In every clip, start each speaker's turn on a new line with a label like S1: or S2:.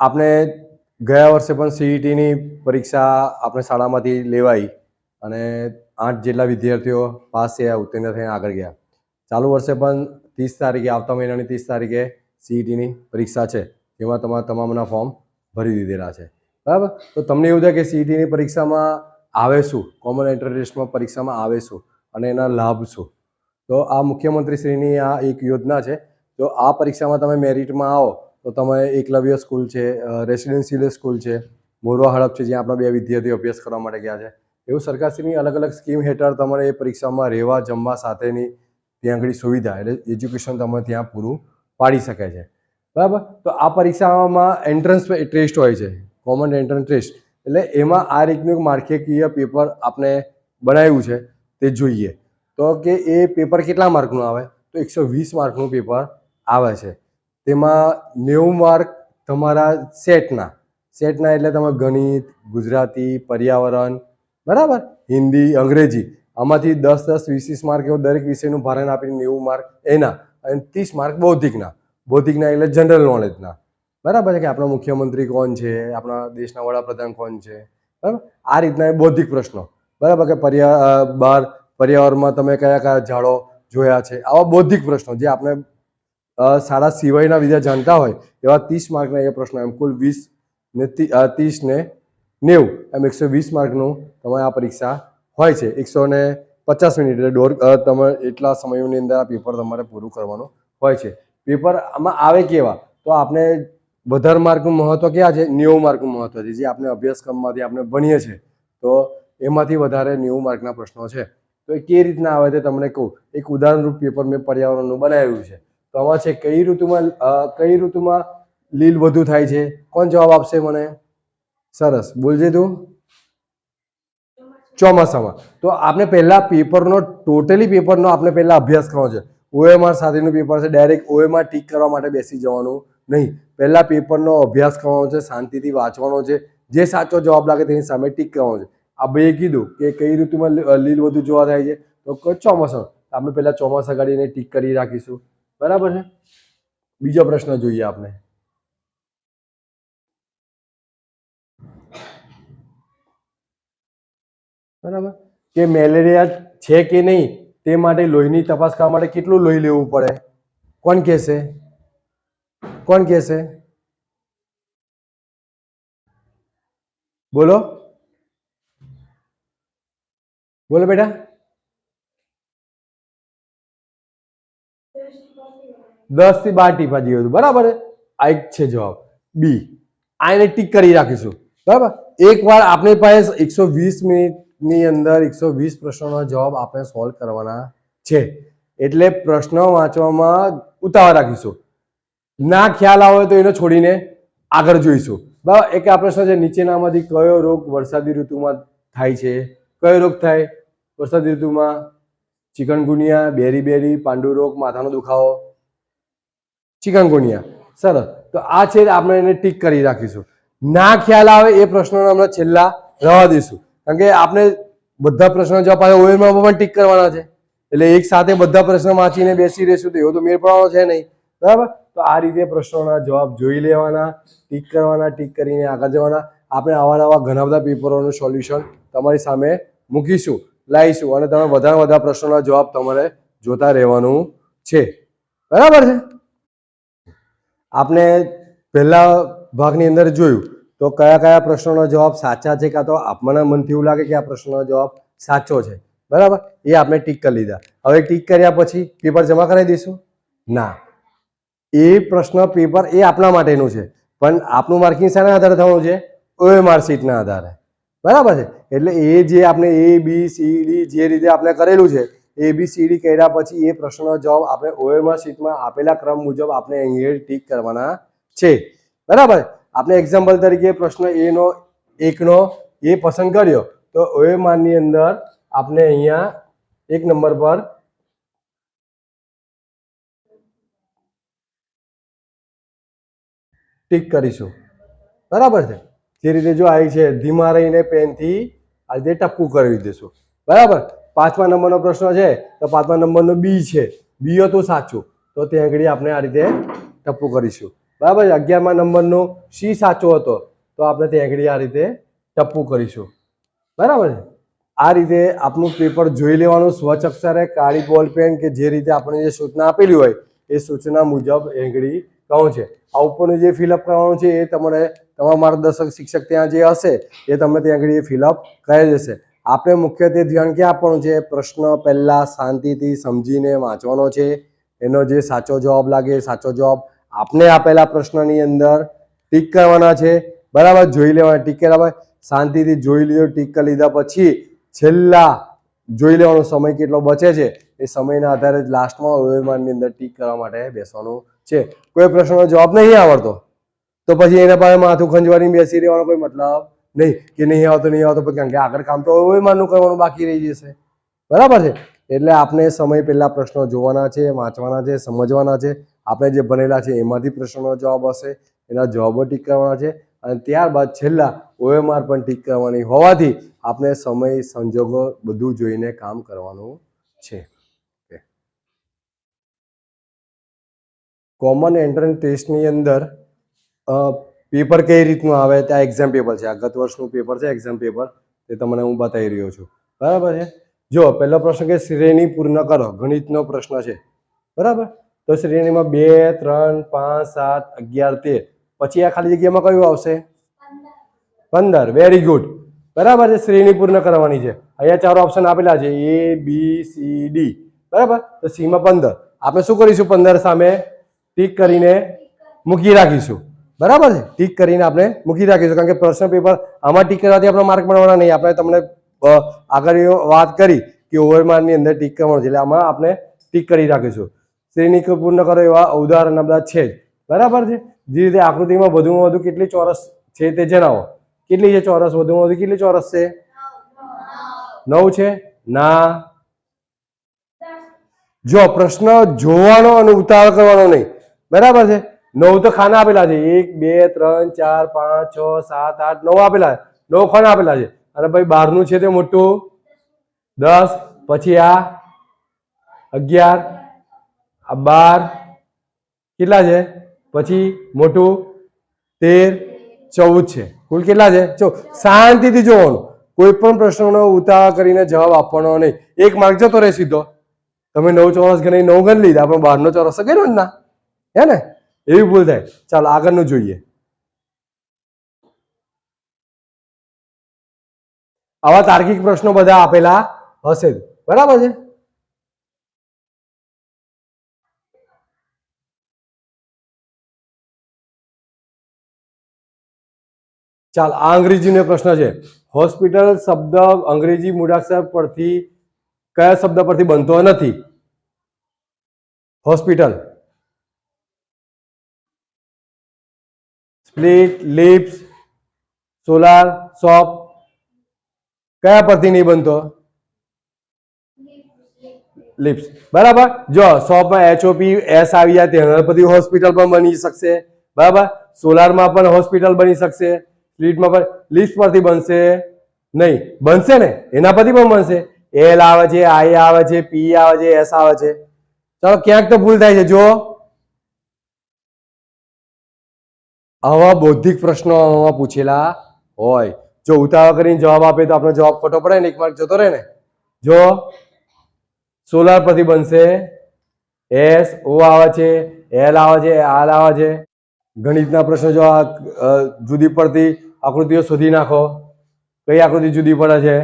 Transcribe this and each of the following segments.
S1: આપણે ગયા વર્ષે પણ સીઈટીની પરીક્ષા આપણે શાળામાંથી લેવાઈ અને આઠ જેટલા વિદ્યાર્થીઓ પાસ થયા, ઉત્તીર્ણ થઈને આગળ ગયા. ચાલુ વર્ષે પણ ત્રીસ તારીખે, આવતા મહિનાની ત્રીસ તારીખે સીઈટીની પરીક્ષા છે એમાં તમારા તમામના ફોર્મ ભરી દીધેલા છે. બરાબર? તો તમને એવું થાય કે સીઈટીની પરીક્ષામાં આવે શું? કોમન એન્ટ્રન્સ પરીક્ષામાં આવે શું? અને એના લાભ શું? તો આ મુખ્યમંત્રીશ્રીની આ એક યોજના છે, તો આ પરીક્ષામાં તમે મેરિટમાં આવો તો તમે એકલવ્ય સ્કૂલ છે રેસિડેન્શિયલ સ્કૂલ છે, મોરવા હડપ છે, જ્યાં આપણા બે વિદ્યાર્થીઓ અભ્યાસ કરવા માટે ગયા છે. એવું સરકારશ્રીની અલગ અલગ સ્કીમ હેઠળ તમારે એ પરીક્ષામાં રહેવા, જમવા સાથેની ત્યાં આગળ સુવિધા એટલે એજ્યુકેશન તમે ત્યાં પૂરું પાડી શકે છે. બરાબર? તો આ પરીક્ષામાં એન્ટ્રન્સ ટેસ્ટ હોય છે, કોમન એન્ટ્રન્સ ટેસ્ટ. એટલે એમાં આ રીતનું માળખેકીય પેપર આપણે બનાવ્યું છે, તે જોઈએ. તો કે એ પેપર કેટલા માર્કનું આવે? તો એકસો વીસ માર્કનું પેપર આવે છે. તેમાં નેવું માર્ક તમારા સેટના સેટના એટલે તમે ગણિત, ગુજરાતી, પર્યાવરણ, બરાબર? હિન્દી, અંગ્રેજી. આમાંથી દસ દસ, વીસ વીસ માર્ક એવું દરેક વિષયનું ભારણ આપીને નેવું માર્ક એના અને ત્રીસ માર્ક બૌદ્ધિકના. બૌદ્ધિકના એટલે જનરલ નોલેજના બરાબર છે કે આપણા મુખ્યમંત્રી કોણ છે? આપણા દેશના વડાપ્રધાન કોણ છે? બરાબર? આ રીતના બૌદ્ધિક પ્રશ્નો. બરાબર કે પર્યા બહાર પર્યાવરણમાં તમે કયા કયા ઝાડો જોયા છે? આવા બૌદ્ધિક પ્રશ્નો જે આપણે શાળા સિવાયના બીજા જાણતા હોય એવા ત્રીસ માર્કના એ પ્રશ્નો એમ કુલ વીસ ને ત્રીસ ને નેવું એમ એકસો વીસ માર્કનું તમારે આ પરીક્ષા હોય છે. એકસો ને પચાસ મિનિટ એટલે દોઢ તમે એટલા સમયની અંદર આ પેપર તમારે પૂરું કરવાનું હોય છે. પેપર આમાં આવે કેવા? તો આપણે વધારે માર્કનું મહત્વ ક્યાં છે? નેવું માર્કનું મહત્વ છે, જે આપણે અભ્યાસક્રમમાંથી આપણે ભણીએ છીએ તો એમાંથી વધારે નેવું માર્કના પ્રશ્નો છે. તો એ કે રીતના આવે તે તમને કહું. એક ઉદાહરણરૂપ પેપર મેં પર્યાવરણનું બનાવ્યું છે. તો આમાં છે, કઈ ઋતુમાં કઈ ઋતુમાં લીલ વધુ થાય છે? કોણ જવાબ આપશે મને? સરસ. બોલજે તું. ચોમાસામાં. તો આપણે પહેલા પેપરનો, ટોટલી પેપરનો આપણે પહેલા અભ્યાસ કરવો છે. ઓએમઆર સાથેનું પેપર છે, ડાયરેક્ટ ઓએમઆર ટીક કરવા માટે બેસી જવાનું નહીં. પહેલા પેપરનો અભ્યાસ કરવાનો છે, શાંતિથી વાંચવાનો છે. જે સાચો જવાબ લાગે તેની સામે ટીક કરવાનો છે. આ બે કીધું કે કઈ ઋતુમાં લીલ વધુ જોવા થાય છે. તો ચોમાસા આપણે પહેલા ચોમાસા ગાડીને ટીક કરી રાખીશું. બરાબર છે બીજો પ્રશ્ન જોઈએ આપણે બરાબર કે મેલેરિયા છે કે નહીં તે માટે લોહીની તપાસ કરવા માટે કેટલું લોહી લેવું પડે કોણ કહેશે કોણ કહેશે બોલો બોલો બેટા દસથી બાર ટીપા જેવું હતું બરાબર આ એક છે જવાબ. બી. આ એને ટીક કરી રાખીશું. બરાબર? એકવાર આપણી પાસે એકસો વીસ મિનિટની અંદર એકસો વીસ પ્રશ્નોનો જવાબ આપણે સોલ્વ કરવાના છે. એટલે પ્રશ્ન વાંચવામાં ઉતાવળ રાખીશું. ના ખ્યાલ આવે તો એને છોડીને આગળ જોઈશું. બરાબર? એક આ પ્રશ્ન છે, નીચેનામાંથી કયો રોગ વરસાદી ઋતુમાં થાય છે? કયો રોગ થાય? વરસાદી ઋતુમાં ચિકનગુનિયા, બેરી બેરી પાંડુ રોગ માથાનો દુખાવો ચિકનગુનિયા. સરસ. તો આ છે આપણે એને ટીક કરી રાખીશું. ના ખ્યાલ આવે એ પ્રશ્નોને આપણે છેલ્લા રહેવા દઈશું. કારણ કે આપણે બધા પ્રશ્નો જવાબ આવે ઓએમાં પણ ટીક કરવાના છે. એટલે એક સાથે બધા પ્રશ્નો વાંચીને બેસી રહેશું તો એવો તો મેળ પડવાનો છે નહીં. બરાબર? તો આ રીતે પ્રશ્નોના જવાબ જોઈ લેવાના, ટીક કરવાના, ટીક કરીને આગળ જવાના. આપણે આવા નવા ઘણા બધા પેપરોનું સોલ્યુશન તમારી સામે મૂકીશું, લાવીશું અને તમે વધારે વધારે પ્રશ્નોના જવાબ તમારે જોતા રહેવાનું છે. બરાબર છે? આપણે પહેલા ભાગની અંદર જોયું તો કયા કયા પ્રશ્નોનો જવાબ સાચા છે કાં તો આપણને મનથી એવું લાગે કે આ પ્રશ્નનો જવાબ સાચો છે? બરાબર? એ આપણે ટીક કરી લીધા. હવે ટીક કર્યા પછી પેપર જમા કરાવી દઈશું? ના. એ પ્રશ્ન પેપર એ આપણા માટેનું છે. પણ આપનું માર્કિંગ શાના આધારે થવાનું છે? ઓએ માર્કશીટના આધારે. બરાબર છે? એટલે એ જે આપણે એ બી સી ડી જે રીતે આપણે કરેલું છે એ બી કર્યા પછી એ પ્રશ્નનો જવાબ આપણે ઓએમઆર સીટમાં આપેલા ક્રમ મુજબ આપણે અહીંયા ટીક કરવાના છે. બરાબર? આપણે એક્ઝામ્પલ તરીકે પ્રશ્ન એનો એકનો એ પસંદ કર્યો. તો ઓએમઆરની અંદર આપણે અહીંયા એક નંબર પર ટીક કરીશું. બરાબર છે? જે રીતે જો આવી છે, ધીમા રહીને પેનથી આ રીતે ટપકું કરી દઈશું બરાબર? પાંચમા નંબરનો પ્રશ્ન છે, તો પાંચમા નંબરનો બી છે. બી હતું સાચું. તો ત્યાં આગળ આપણે આ રીતે ટપ્પુ કરીશું. બરાબર અગિયારમા નંબરનો સી સાચો હતો, તો આપણે ત્યાં આગળ આ રીતે ટપ્પુ કરીશું. બરાબર આ રીતે આપનું પેપર જોઈ લેવાનું, સ્વચ્છ અક્ષરે કાળી બોલ પેન કે જે રીતે આપણે જે સૂચના આપેલી હોય, એ સૂચના મુજબ એંગળી કહું છે. આ ઉપરનું જે ફિલઅપ કરવાનું છે, એ તમારે તમારા માર્ગદર્શક શિક્ષક ત્યાં જે હશે, એ તમને ત્યાં આગળ એ ફિલઅપ કરી દેશે. આપણે મુખ્યત્વે ધ્યાન ક્યાં આપવાનું છે? પ્રશ્ન પહેલાં શાંતિથી સમજીને વાંચવાનો છે. એનો જે સાચો જવાબ લાગે સાચો જવાબ આપને આપેલા પ્રશ્નની અંદર ટીક કરવાના છે. બરાબર? જોઈ લેવાના, ટીક કર્યા શાંતિથી જોઈ લીધો, ટીક કરી લીધા પછી છેલ્લા જોઈ લેવાનો સમય કેટલો બચે છે? એ સમયના આધારે જ લાસ્ટમાં ઓવેરમાનની અંદર ટીક કરવા માટે બેસવાનું છે. કોઈ પ્રશ્નનો જવાબ નહીં આવડતો. તો પછી એના પાસે માથું ખંજવાની બેસી રહેવાનો કોઈ મતલબ નહીં, કે નહીં આવતો નહીં આવતો કારણ કે આગળ કામ તો માનું કરવાનું બાકી રહી જશે. બરાબર છે? એટલે આપણે સમય પહેલાં પ્રશ્નો જોવાના છે, વાંચવાના છે, સમજવાના છે. આપણે જે ભણેલા છે એમાંથી પ્રશ્નનો જવાબ હશે, એના જવાબો ટીક કરવાના છે અને ત્યારબાદ છેલ્લા ઓએમઆર પણ ટીક કરવાની હોવાથી આપણે સમય, સંજોગો બધું જોઈને કામ કરવાનું છે. કોમન એન્ટ્રન્સ ટેસ્ટની અંદર પેપર કઈ રીતનું આવે ત્યાં એક્ઝામ પેપર છે. આ ગત વર્ષનું પેપર છે એક્ઝામ પેપર તે તમને હું બતાવી રહ્યો છું. બરાબર છે? જો, પહેલો પ્રશ્ન કે શ્રેણી પૂર્ણ કરો. ગણિતનો પ્રશ્ન છે. બરાબર? તો શ્રેણીમાં બે, ત્રણ, પાંચ, સાત, અગિયાર, તેર. પછી આ ખાલી જગ્યામાં કયું આવશે? પંદર. વેરી ગુડ બરાબર છે? શ્રેણી પૂર્ણ કરવાની છે. અહીંયા ચાર ઓપ્શન આપેલા છે. એ બી સી ડી બરાબર? તો સીમાં પંદર. આપણે શું કરીશું? પંદર સામે ટીક કરીને મૂકી રાખીશું. બરાબર છે? ટીક કરીને આપણે મૂકી રાખીશું કારણ કે પ્રશ્ન પેપર આમાં ટીક કરવાથી આપણે માર્ક મળવાના નહીં. આપણે તમને આગળ વાત કરી કે ઓવરમાર્કની અંદર ટીક કરવાનું છે, એટલે આમાં આપણે ટીક કરી રાખીશું શ્રેણી પૂર્ણ કરો એવા ઉદાહરણ બધા છે જ. બરાબર છે? જે રીતે આકૃતિમાં વધુમાં વધુ કેટલી ચોરસ છે તે જણાવો. કેટલી છે ચોરસ? વધુમાં વધુ કેટલી ચોરસ છે? નવ છે? ના. જો પ્રશ્ન જોવાનો અને ઉતાવળ કરવાનો નહીં. બરાબર છે? નવ તો ખાના આપેલા છે. એક, બે, ત્રણ, ચાર, પાંચ, છ, સાત, આઠ, નવ આપેલા છે. નવ ખાના આપેલા છે. અને ભાઈ, બારનું છે તે મોટું. દસ, પછી આ અગિયાર, આ બાર. કેટલા છે? પછી મોટું તેર, ચૌદ છે. કુલ કેટલા છે? જો, શાંતિથી જોવાનું. કોઈ પણ પ્રશ્નનો ઉતાવળ કરીને જવાબ આપવાનો નહીં. એક માર્ક જતો રહે સીધો. તમે નવ ચોરસ ગણી નવ ગણી લીધા, પણ બારનો ચોરસ ગણ્યો જ ના. હે ને? એવી ભૂલ થાય. ચાલો, આગળનું જોઈએ. આવા તાર્કિક પ્રશ્નો બધા આપેલા હશે. બરાબર છે? ચાલ, આ અંગ્રેજીનો પ્રશ્ન છે. હોસ્પિટલ શબ્દ અંગ્રેજી મૂળાક્ષર પરથી કયા શબ્દ પરથી બનતો નથી? Hospital. Split, lips, solar, soap. કયા પરથી નહીં બનતો? લિપ્સ. બરાબર? જો સોપમાં એચઓપી એસ આવી જાય તે પરથી હોસ્પિટલ પણ બની શકશે. બરાબર? સોલારમાં પણ હોસ્પિટલ બની શકશે. સ્પ્લિટમાં પણ લિપ્સ પરથી બનશે નહીં. બનશે ને? એના પરથી પણ બનશે. એલ આવે છે આઈ આવે છે પી આવે છે એસ આવે છે. ચાલો, ક્યાંક તો ભૂલ થાય છે. જો આવા બૌદ્ધિક પ્રશ્નો આમાં પૂછેલા હોય. જો ઉતાવળ કરીને જવાબ આપે તો આપણો જવાબ ખોટો પડે ને, એક માર્ક જતો રહે ને. જો સોલાર પરથી બનશે, એસ, ઓ આવે છે, એલ આવે છે આર આવે છે. ગણિતના પ્રશ્નો જો આ જુદી પડતી આકૃતિઓ શોધી નાખો. કઈ આકૃતિ જુદી પડે છે?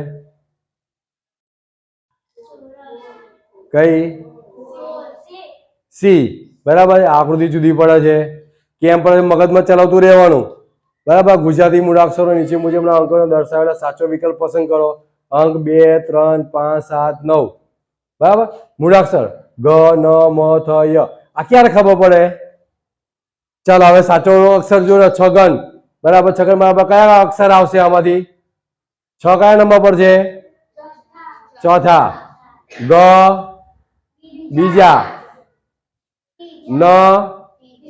S1: કઈ? સી. બરાબર આકૃતિ જુદી પડે છે. કેમ પણ? મગજમાં ચલાવતું રહેવાનું. બરાબર? ગુજરાતી મૂળાક્ષરો નીચે મુજબના અંકોને દર્શાવેલા. સાચો વિકલ્પ પસંદ કરો. અંક બે, ત્રણ, પાંચ, સાત, નવ. બરાબર? મૂળાક્ષર. ગ, ન, મ, થ, ય. આ ક્યારે ખબર પડે? ચાલો, હવે સાચો અક્ષર જોડે. છ ગણ બરાબર? છ ગણ બરાબર કયા અક્ષર આવશે આમાંથી? છ કયા નંબર પર છે? ચોથા. ગ, બીજા. ન,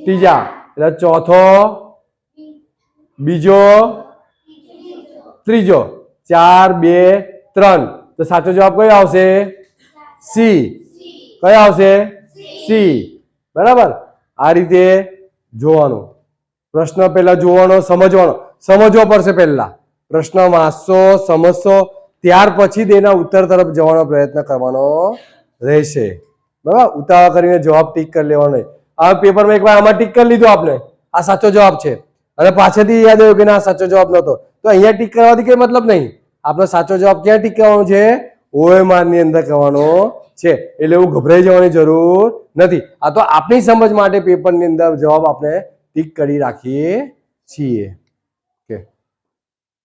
S1: ત્રીજા. એટલે ચોથો, બીજો, ત્રીજો. ચાર, બે, ત્રણ. તો સાચો જવાબ કયો આવશે? સી. કયો આવશે? સી. બરાબર? આ રીતે જોવાનું. પ્રશ્ન પહેલા જોવાનો, સમજવાનો. સમજવો પડશે પહેલા. પ્રશ્ન વાંચશો, સમજશો. ત્યાર પછી તેના ઉત્તર તરફ જવાનો પ્રયત્ન કરવાનો રહેશે. બરાબર? ઉતાવળ કરીને જવાબ ટીક કરી લેવાનો આ પેપરમાં એકવાર આમાં ટીક કરી લીધું આપણે આ સાચો જવાબ છે. અને પાછળથી યાદ આવ્યું કે ના સાચો જવાબ નહોતો. તો અહીંયા ટીક કરવાથી કઈ મતલબ નહીં. આપણે સાચો જવાબ ક્યાં ટીક કરવાનો છે? OMR ની અંદર કરવાનો છે. એટલે એવું ગભરાઈ જવાની જરૂર નથી. આ તો આપણી સમજ માટે પેપરની અંદર જવાબ આપણે ટીક કરી રાખીએ છીએ.